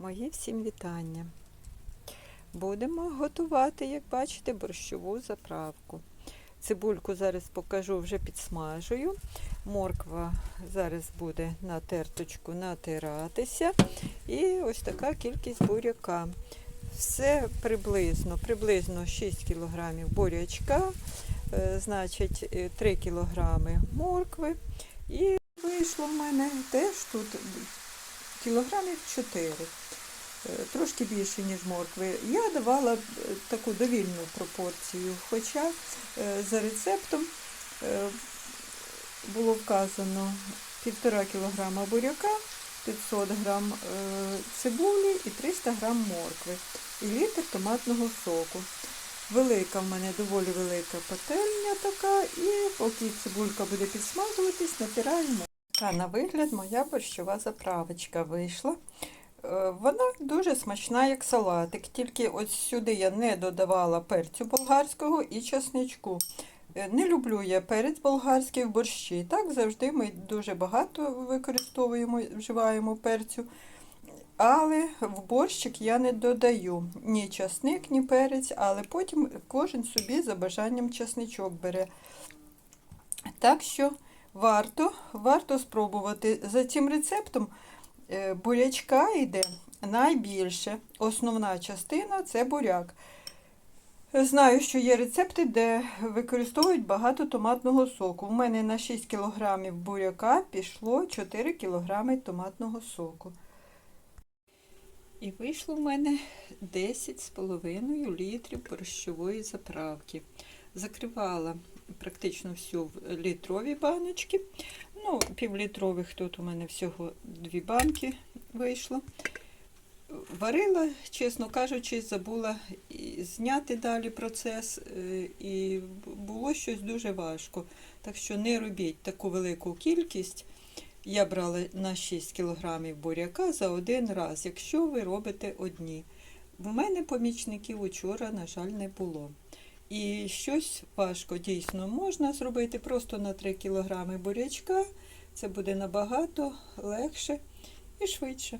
Мої всім вітання. Будемо готувати, як бачите, борщову заправку. Цибульку зараз покажу, вже підсмажую. Морква зараз буде на терточку натиратися. І ось така кількість буряка. Все приблизно, приблизно 6 кг бурячка, е, значить е, 3 кг моркви. І вийшло в мене теж тут кілограмів 4. Е, Трошки більше, ніж моркви. Я давала е, таку довільну пропорцію, хоча е, за рецептом було вказано 1,5 кг буряка, 500 г цибулі і 300 г моркви і літр томатного соку. Велика в мене доволі велика пательня така, і поки цибулька буде підсмажуватись, натираємо. Така на вигляд моя борщова заправочка вийшла. Е, Вона дуже смачна, як салатик, тільки ось сюди я не додавала перцю болгарського і чесничку. Е, Не люблю я перець болгарський в борщі. Так завжди ми дуже багато використовуємо, вживаємо перцю. Але в борщик я не додаю ні часник, ні перець, але потім кожен собі за бажанням часничок бере. Так що варто, варто спробувати. За цим рецептом е, бурячка йде найбільше. Основна частина це буряк. Знаю, що є рецепти, де використовують багато томатного соку. У мене на 6 кг буряка пішло 4 кг томатного соку. І вийшло в мене 10,5 літрів борщової заправки. Закривала практично всю в літрові баночки. Ну, півлітрових тут у мене всього дві банки вийшло. Варила, чесно кажучи, забула зняти далі процес, е, і було щось дуже важко. Так що не робіть таку велику кількість. Я брала на 6 кг буряка за один раз, якщо ви робите одні. В мене помічників учора, на жаль, не було. І щось важко дійсно можна зробити просто на 3 кг бурячка. Це буде набагато легше і швидше.